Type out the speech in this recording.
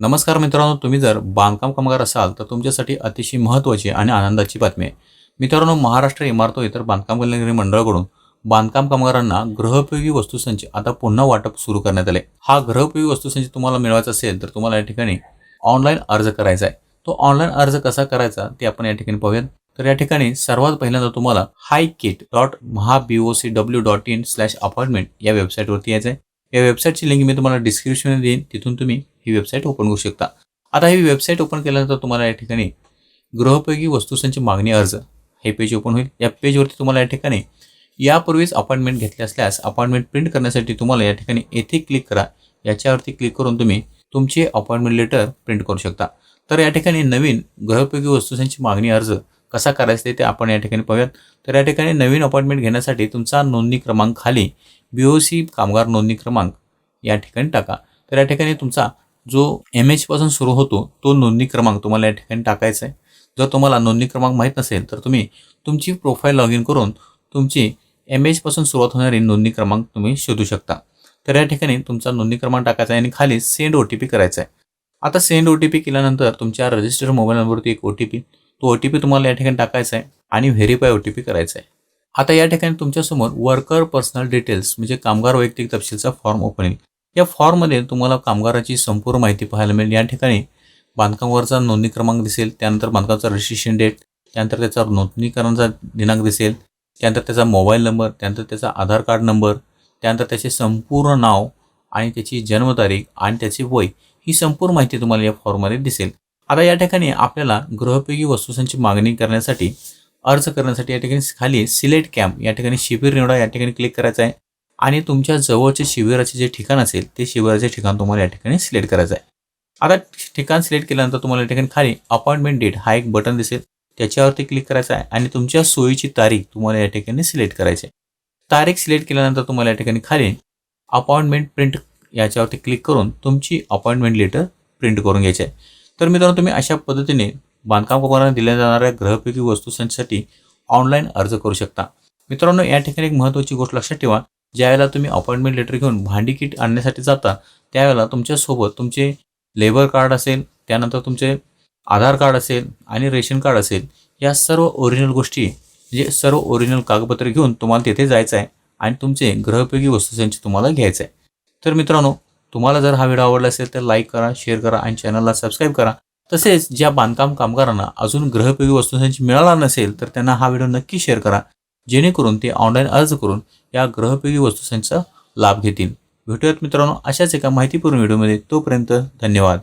नमस्कार मित्रांनो तुम्ही जर बांधकाम कामगार असाल तर तुमच्यासाठी अतिशय महत्त्वाची आणि आनंदाची बातमी आहे. मित्रांनो महाराष्ट्र इमारत इतर बांधकाम कल्याणकारी मंडळाकडून बांधकाम कामगारांना गृहोपयोगी वस्तूसंच आता पुन्हा वाटप सुरू करण्यात आले. हा गृहोपयोगी वस्तूसंच तुम्हाला मिळवायचा असेल तर तुम्हाला या ठिकाणी ऑनलाईन अर्ज करायचा आहे. तो ऑनलाईन अर्ज कसा करायचा ते आपण या ठिकाणी पाहूयात. तर या ठिकाणी सर्वात पहिल्यांदा तुम्हाला hi kit dot Maha B O C W dot in slash appointment या वेबसाईटवरती यायचं आहे. या वेबसाईटची लिंक मी तुम्हाला डिस्क्रिप्शनमध्ये देईन. तिथून तुम्ही ही वेबसाईट ओपन करू शकता. आता ही वेबसाईट ओपन केल्यानंतर तुम्हाला या ठिकाणी गृहपयोगी वस्तूंची मागणी अर्ज हे पेज ओपन होईल. या पेजवरती तुम्हाला या ठिकाणी यापूर्वीच अपॉइंटमेंट घेतली असल्यास अपॉइंटमेंट प्रिंट करण्यासाठी तुम्हाला या ठिकाणी येथे क्लिक करा. याच्यावरती क्लिक करून तुम्ही तुमचे अपॉइंटमेंट लेटर प्रिंट करू शकता. तर या ठिकाणी नवीन गृहपयोगी वस्तूंची मागणी अर्ज कसा करायचा ते आपण या ठिकाणी पाहूयात. तर या ठिकाणी नवीन अपॉइंटमेंट घेण्यासाठी तुमचा नोंदणी क्रमांक खाली बी ओ सी कामगार नोंदणी क्रमांक या ठिकाणी टाका. तर या ठिकाणी तुमचा जो एम एचपासून सुरू होतो तो नोंदणी क्रमांक तुम्हाला या ठिकाणी टाकायचा आहे. जर तुम्हाला नोंदणी क्रमांक माहीत नसेल तर तुम्ही तुमची प्रोफाईल लॉग इन करून तुमची एम एचपासून सुरुवात होणारी नोंदणी क्रमांक तुम्ही शोधू शकता. तर या ठिकाणी तुमचा नोंदणी क्रमांक टाकायचा आहे आणि खाली सेंड ओ टी पी करायचा आहे. आता सेंड ओ टी पी केल्यानंतर तुमच्या रजिस्टर्ड मोबाईल नंबरवरती एक ओ टी पी तो ओ टी पी तुम्हाला या ठिकाणी टाकायचा आहे आणि व्हेरीफाय ओ टी पी करायचा आहे. आता या ठिकाणी तुमच्यासमोर वर्कर पर्सनल डिटेल्स म्हणजे कामगार वैयक्तिक तपशीलचा फॉर्म ओपन येईल या फॉर्ममध्ये तुम्हाला कामगाराची संपूर्ण माहिती पाहायला मिळेल. या ठिकाणी बांधकामावरचा नोंदणी क्रमांक दिसेल त्यानंतर बांधकामाचा रजिस्ट्रेशन डेट त्यानंतर त्याचा नोंदणीकरणाचा दिनांक दिसेल त्यानंतर त्याचा मोबाईल नंबर त्यानंतर त्याचा आधार कार्ड नंबर त्यानंतर त्याचे संपूर्ण नाव आणि त्याची जन्मतारीख आणि त्याचे वय ही संपूर्ण माहिती तुम्हाला या फॉर्ममध्ये दिसेल. आता या ठिकाणी आपल्याला गृहपयोगी वस्तूंची मागणी करण्यासाठी अर्ज करण्यासाठी या ठिकाणी खाली सिलेक्ट कॅम्प या ठिकाणी शिबिर निवडा या ठिकाणी क्लिक करायचं आहे. आणि तुमच्या जवळचे शिबिराचे जे ठिकाण असेल ते शिबिराचे ठिकाण तुम्हाला या ठिकाणी सिलेक्ट करायचं आहे. आता ठिकाण सिलेक्ट केल्यानंतर तुम्हाला या ठिकाणी खाली अपॉइंटमेंट डेट हा एक बटन दिसेल. त्याच्यावरती क्लिक करायचं आहे आणि तुमच्या सोयीची तारीख तुम्हाला या ठिकाणी सिलेक्ट करायची आहे. तारीख सिलेक्ट केल्यानंतर तुम्हाला या ठिकाणी खाली अपॉइंटमेंट प्रिंट याच्यावरती क्लिक करून तुमची अपॉइंटमेंट लेटर प्रिंट करून घ्यायची आहे. तर मित्रांनो तुम्ही अशा पद्धतीने बांधकाम कंपन्यांना दिल्या जाणाऱ्या ग्रहपैकी वस्तूंसाठी ऑनलाईन अर्ज करू शकता. मित्रांनो या ठिकाणी एक महत्त्वाची गोष्ट लक्षात ठेवा. ज्यावेळेला तुम्ही अपॉइंटमेंट लेटर घेऊन भांडी किट आणण्यासाठी जाता त्यावेळेला तुमच्यासोबत तुमचे लेबर कार्ड असेल त्यानंतर तुमचे आधार कार्ड असेल आणि रेशन कार्ड असेल या सर्व ओरिजिनल गोष्टी म्हणजे सर्व ओरिजिनल कागदपत्रे घेऊन तुम्हाला तिथे जायचं आहे आणि तुमचे ग्रहपयोगी वस्तू त्यांचे तुम्हाला घ्यायचं आहे. तर मित्रांनो तुम्हाला जर हा व्हिडिओ आवडला असेल तर लाईक करा शेअर करा आणि चॅनलला सबस्क्राईब करा. तसेच ज्या बांधकाम कामगारांना अजून गृहोपयोगी वस्तूंची मिळाला नसेल तर त्यांना हा व्हिडिओ नक्की शेअर करा. जेणेकरून ते ऑनलाईन अर्ज करून या ग्रहपयोगी वस्तूंचा लाभ घेतील. भेटूयात मित्रांनो अशाच एका माहितीपूर्ण व्हिडिओमध्ये तोपर्यंत धन्यवाद.